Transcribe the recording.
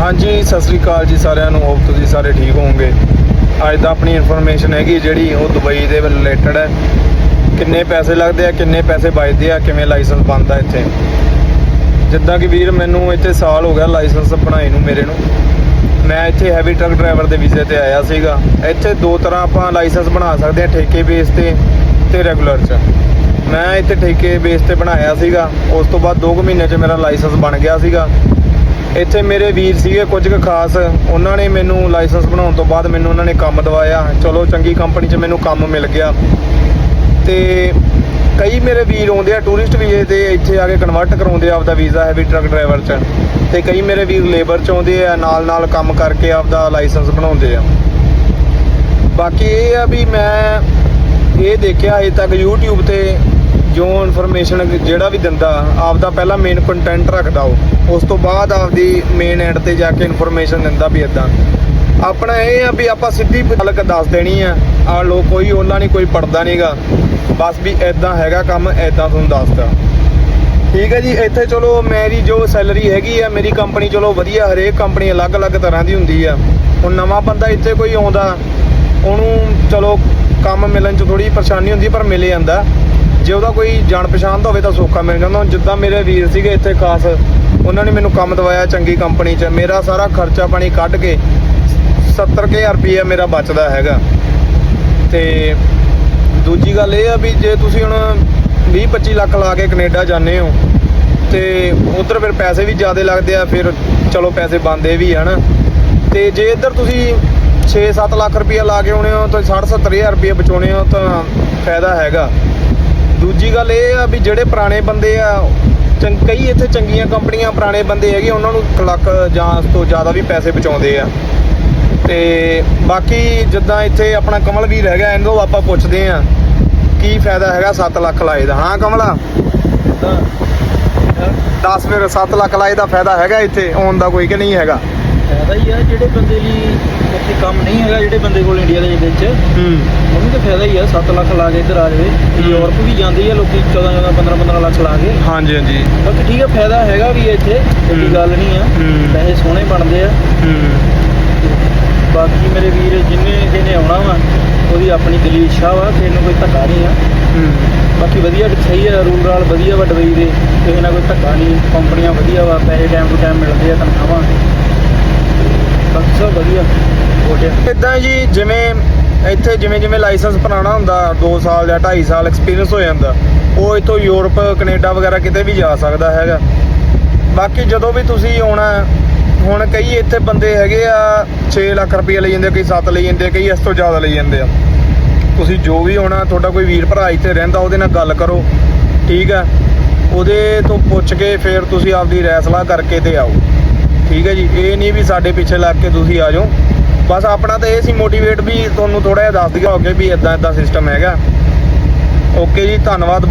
ਹਾਂਜੀ, ਸਤਿ ਸ੍ਰੀ ਅਕਾਲ ਜੀ ਸਾਰਿਆਂ ਨੂੰ। ਹੋਪ ਤੁਸੀਂ ਸਾਰੇ ਠੀਕ ਹੋਵੋਗੇ। ਅੱਜ ਦਾ ਆਪਣੀ ਇਨਫੋਰਮੇਸ਼ਨ ਹੈਗੀ ਜਿਹੜੀ ਉਹ ਦੁਬਈ ਦੇ ਰਿਲੇਟਡ ਹੈ। ਕਿੰਨੇ ਪੈਸੇ ਲੱਗਦੇ ਆ, ਕਿੰਨੇ ਪੈਸੇ ਬਚਦੇ ਆ, ਕਿਵੇਂ ਲਾਇਸੈਂਸ ਬਣਦਾ ਇੱਥੇ। ਜਿੱਦਾਂ ਕਿ ਵੀਰ, ਮੈਨੂੰ ਇੱਥੇ ਸਾਲ ਹੋ ਗਿਆ ਲਾਇਸੈਂਸ ਬਣਾਏ ਨੂੰ ਮੇਰੇ ਨੂੰ। ਮੈਂ ਇੱਥੇ ਹੈਵੀ ਟਰੱਕ ਡਰਾਈਵਰ ਦੇ ਵੀਜ਼ੇ ਤੇ ਆਇਆ ਸੀਗਾ। ਇੱਥੇ ਦੋ ਤਰ੍ਹਾਂ ਆਪਾਂ ਲਾਇਸੈਂਸ ਬਣਾ ਸਕਦੇ ਆ, ਠੇਕੇ ਬੇਸ ਤੇ ਤੇ ਰੈਗੂਲਰ 'ਚ। ਮੈਂ ਇੱਥੇ ਠੇਕੇ ਬੇਸ ਤੇ ਬਣਾਇਆ ਸੀਗਾ। ਉਸ ਤੋਂ ਬਾਅਦ 2 ਮਹੀਨੇ 'ਚ ਮੇਰਾ ਲਾਇਸੈਂਸ ਬਣ ਗਿਆ ਸੀਗਾ। ਇੱਥੇ ਮੇਰੇ ਵੀਰ ਸੀਗੇ ਕੁਝ ਕੁ ਖਾਸ। ਉਹਨਾਂ ਨੇ ਮੈਨੂੰ ਲਾਇਸੈਂਸ ਬਣਾਉਣ ਤੋਂ ਬਾਅਦ ਮੈਨੂੰ ਉਹਨਾਂ ਨੇ ਕੰਮ ਦਵਾਇਆ। ਚਲੋ, ਚੰਗੀ ਕੰਪਨੀ 'ਚ ਮੈਨੂੰ ਕੰਮ ਮਿਲ ਗਿਆ। ਤੇ ਕਈ ਮੇਰੇ ਵੀਰ ਆਉਂਦੇ ਆ ਟੂਰਿਸਟ ਵੀਜ਼ੇ ਤੇ, ਇੱਥੇ ਆ ਕੇ ਕਨਵਰਟ ਕਰਾਉਂਦੇ ਆ ਆਪਦਾ ਵੀਜ਼ਾ ਹੈਵੀ ਟਰੱਕ ਡਰਾਈਵਰ 'ਚ। ਤੇ ਕਈ ਮੇਰੇ ਵੀਰ ਲੇਬਰ 'ਚ ਆਉਂਦੇ ਆ ਨਾਲ ਨਾਲ ਕੰਮ ਕਰਕੇ ਆਪਦਾ ਲਾਇਸੈਂਸ ਬਣਾਉਂਦੇ ਆ। ਬਾਕੀ ਇਹ ਆ ਵੀ ਮੈਂ ਇਹ ਦੇਖਿਆ, ਅਜੇ ਤੱਕ YouTube ਤੇ ਜੋ ਇਨਫੋਰਮੇਸ਼ਨ ਜਿਹੜਾ ਵੀ ਦਿੰਦਾ, ਆਪਦਾ ਪਹਿਲਾਂ ਮੇਨ ਕੰਟੈਂਟ ਰੱਖਦਾ ਉਹ। ਉਸ ਤੋਂ ਬਾਅਦ ਆਪਦੀ ਮੇਨ ਐਂਡ ਤੇ ਜਾ ਕੇ ਇਨਫੋਰਮੇਸ਼ਨ ਦਿੰਦਾ ਵੀ ਇਦਾਂ ਆਪਣਾ ਇਹ ਆ ਵੀ ਆਪਾਂ ਸਿੱਧੀ ਗੱਲ ਦੱਸ ਦੇਣੀ ਆ ਆ ਲੋ ਕੋਈ ਉਹਨਾਂ ਨਹੀਂ ਕੋਈ ਪੜਦਾ ਨਹੀਂਗਾ ਬਸ ਵੀ ਇਦਾਂ ਹੈਗਾ ਕੰਮ ਇਦਾਂ ਤੁਹਾਨੂੰ ਦੱਸਦਾ। ਠੀਕ ਹੈ ਜੀ, ਇੱਥੇ ਚਲੋ ਮੇਰੀ ਜੋ ਸੈਲਰੀ ਹੈਗੀ ਆ, ਮੇਰੀ ਕੰਪਨੀ ਚਲੋ ਵਧੀਆ, ਹਰੇਕ ਕੰਪਨੀ ਅਲੱਗ-ਅਲੱਗ ਤਰ੍ਹਾਂ ਦੀ ਹੁੰਦੀ ਆ। ਹੁਣ ਨਵਾਂ ਬੰਦਾ ਇੱਥੇ ਕੋਈ ਆਉਂਦਾ, ਉਹਨੂੰ ਚਲੋ ਕੰਮ ਮਿਲਣ 'ਚ ਥੋੜੀ ਪਰੇਸ਼ਾਨੀ ਹੁੰਦੀ, ਪਰ ਮਿਲ ਜਾਂਦਾ। ਜੇ ਉਹਦਾ ਕੋਈ ਜਾਣ ਪਛਾਣ ਦਾ ਹੋਵੇ ਤਾਂ ਸੌਖਾ ਮਿਲ ਜਾਂਦਾ। ਜਿੱਦਾਂ ਮੇਰੇ ਵੀਰ ਸੀਗੇ ਇੱਥੇ ਖਾਸ, ਉਹਨਾਂ ਨੇ ਮੈਨੂੰ ਕੰਮ ਦਵਾਇਆ ਚੰਗੀ ਕੰਪਨੀ 'ਚ। ਮੇਰਾ ਸਾਰਾ ਖਰਚਾ ਪਾਣੀ ਕੱਢ ਕੇ 70000 ਰੁਪਏ ਮੇਰਾ ਬਚਦਾ ਹੈਗਾ। ਤੇ ਦੂਜੀ ਗੱਲ ਇਹ ਆ ਵੀ ਜੇ ਤੁਸੀਂ ਹੁਣ 20 25 ਲੱਖ ਲਾ ਕੇ ਕੈਨੇਡਾ ਜਾਂਦੇ ਹੋ, ਤੇ ਉਧਰ ਫਿਰ ਪੈਸੇ ਵੀ ਜ਼ਿਆਦਾ ਲੱਗਦੇ ਆ, ਫਿਰ ਚਲੋ ਪੈਸੇ ਬੰਦੇ ਵੀ ਹਨ। ਤੇ ਜੇ ਇੱਧਰ ਤੁਸੀਂ 6-7 ਲੱਖ ਰੁਪਏ ਲਾ ਕੇ ਆਉਣੇ ਹੋ, ਤਾਂ 60-70000 ਰੁਪਏ ਬਚਾਉਣੇ ਹੋ ਤਾਂ ਫਾਇਦਾ ਹੈਗਾ। ਦੂਜੀ ਗੱਲ ਇਹ ਆ ਵੀ ਜਿਹੜੇ ਪੁਰਾਣੇ ਬੰਦੇ ਆ ਕਈ ਇੱਥੇ ਚੰਗੀਆਂ ਕੰਪਨੀਆਂ ਪੁਰਾਣੇ ਬੰਦੇ ਹੈਗੇ ਉਹਨਾਂ ਨੂੰ ਲੱਖ ਜਾਂ ਉਸ ਤੋਂ ਜ਼ਿਆਦਾ ਵੀ ਪੈਸੇ ਬਚਾਉਂਦੇ ਆ। ਤੇ ਬਾਕੀ ਜਿੱਦਾਂ ਇੱਥੇ ਆਪਣਾ ਕਮਲ ਵੀਰ ਹੈਗਾ ਇਹਨੂੰ ਆਪਾਂ ਪੁੱਛਦੇ ਆ ਕੀ ਫਾਇਦਾ ਹੈਗਾ 7 ਲੱਖ ਲਾਏ ਦਾ ਹਾਂ ਕਮਲਾ? ਦੱਸ ਫਿਰ 7 ਲੱਖ ਲਾਏ ਦਾ ਫਾਇਦਾ ਹੈਗਾ ਇੱਥੇ ਆਉਣ ਦਾ ਕੋਈ ਕਿ ਨਹੀਂ ਹੈਗਾ? ਫਾਇਦਾ ਹੀ ਆ ਜਿਹੜੇ ਬੰਦੇ ਲਈ ਇੱਥੇ ਕੰਮ ਨਹੀਂ ਹੈਗਾ ਜਿਹੜੇ ਬੰਦੇ ਕੋਲ ਇੰਡੀਆ ਦੇ ਵਿੱਚ। ਹੂੰ। ਉਹਨੂੰ ਤਾਂ ਫਾਇਦਾ ਹੀ ਆ 7 ਲੱਖ ਲਾ ਕੇ ਇੱਧਰ ਆ ਜਾਵੇ। ਯੂਰਪ ਵੀ ਜਾਂਦੇ ਆ ਲੋਕੀ 14 14 15 15 ਲੱਖ ਲਾ ਕੇ। ਹਾਂਜੀ ਹਾਂਜੀ। ਬਾਕੀ ਠੀਕ ਆ ਫਾਇਦਾ ਹੈਗਾ ਵੀ ਇੱਥੇ ਹੂੰ। ਗੱਲ ਨਹੀਂ ਆ। ਪੈਸੇ ਸੋਹਣੇ ਬਣਦੇ ਆ। ਹੂੰ। ਬਾਕੀ ਮੇਰੇ ਵੀਰ ਜਿੰਨੇ ਜਿਹਨੇ ਆਉਣਾ ਵਾ ਉਹਦੀ ਆਪਣੀ ਦਿਲੀ ਇੱਛਾ ਵਾ ਕਿ ਇਹਨੂੰ ਕੋਈ ਧੱਕਾ ਨਹੀਂ ਆ। ਹੂੰ। ਬਾਕੀ ਵਧੀਆ ਸਹੀ ਆ ਰੂਲ ਰਾਲ ਵਧੀਆ ਵਾ ਡਬਈ ਦੇ। ਕਿਸੇ ਨਾਲ ਕੋਈ ਧੱਕਾ ਨਹੀਂ ਕੰਪਨੀਆਂ ਵਧੀਆ ਵਾ ਪੈਸੇ ਟਾਈਮ ਟੂ ਟਾਈਮ ਮਿਲਦੇ ਆ ਤਨਖਾਹਾਂ। ਬਾਕੀ ਸਭ ਵਧੀਆ। ਹੋ ਗਿਆ ਇਦਾਂ ਜੀ ਜਿਵੇਂ ਇੱਥੇ ਜਿਵੇਂ ਜਿਵੇਂ ਲਾਇਸੈਂਸ ਬਣਾਉਣਾ ਹੁੰਦਾ 2 ਸਾਲ ਜਾਂ 2.5 ਸਾਲ ਐਕਸਪੀਰੀਅੰਸ ਹੋ ਜਾਂਦਾ, ਉਹ ਇੱਥੋਂ ਯੂਰਪ, ਕੈਨੇਡਾ ਵਗੈਰਾ ਕਿਤੇ ਵੀ ਜਾ ਸਕਦਾ ਹੈਗਾ। ਬਾਕੀ ਜਦੋਂ ਵੀ ਤੁਸੀਂ ਆਉਣਾ, ਹੁਣ ਕਈ ਇੱਥੇ ਬੰਦੇ ਹੈਗੇ ਆ 6 ਲੱਖ ਰੁਪਏ ਲਈ ਜਾਂਦੇ ਕਈ 7 ਲਈ ਜਾਂਦੇ ਕਈ ਇਸ ਤੋਂ ਜ਼ਿਆਦਾ ਲਈ ਜਾਂਦੇ ਆ। ਤੁਸੀਂ ਜੋ ਵੀ ਆਉਣਾ, ਤੁਹਾਡਾ ਕੋਈ ਵੀਰ ਭਰਾ ਇੱਥੇ ਰਹਿੰਦਾ, ਉਹਦੇ ਨਾਲ ਗੱਲ ਕਰੋ, ਠੀਕ ਆ? ਉਹਦੇ ਤੋਂ ਪੁੱਛ ਕੇ ਫਿਰ ਤੁਸੀਂ ਆਪਦੀ ਰੈਸਲਾ ਕਰਕੇ ਤੇ ਆਓ। ਠੀਕ ਹੈ ਜੀ? ਇਹ ਨਹੀਂ ਵੀ ਸਾਡੇ ਪਿੱਛੇ ਲੱਗ ਕੇ ਤੁਸੀਂ ਆ ਜਾਓ। ਬਸ ਆਪਣਾ ਤਾਂ ਇਹ ਸੀ ਮੋਟੀਵੇਟ ਵੀ ਤੁਹਾਨੂੰ ਥੋੜਾ ਜਿਹਾ ਦੱਸ ਦਿਆ ਹੋਗੇ ਵੀ ਇਦਾਂ ਇਦਾਂ ਸਿਸਟਮ ਹੈਗਾ। ਓਕੇ ਜੀ, ਧੰਨਵਾਦ।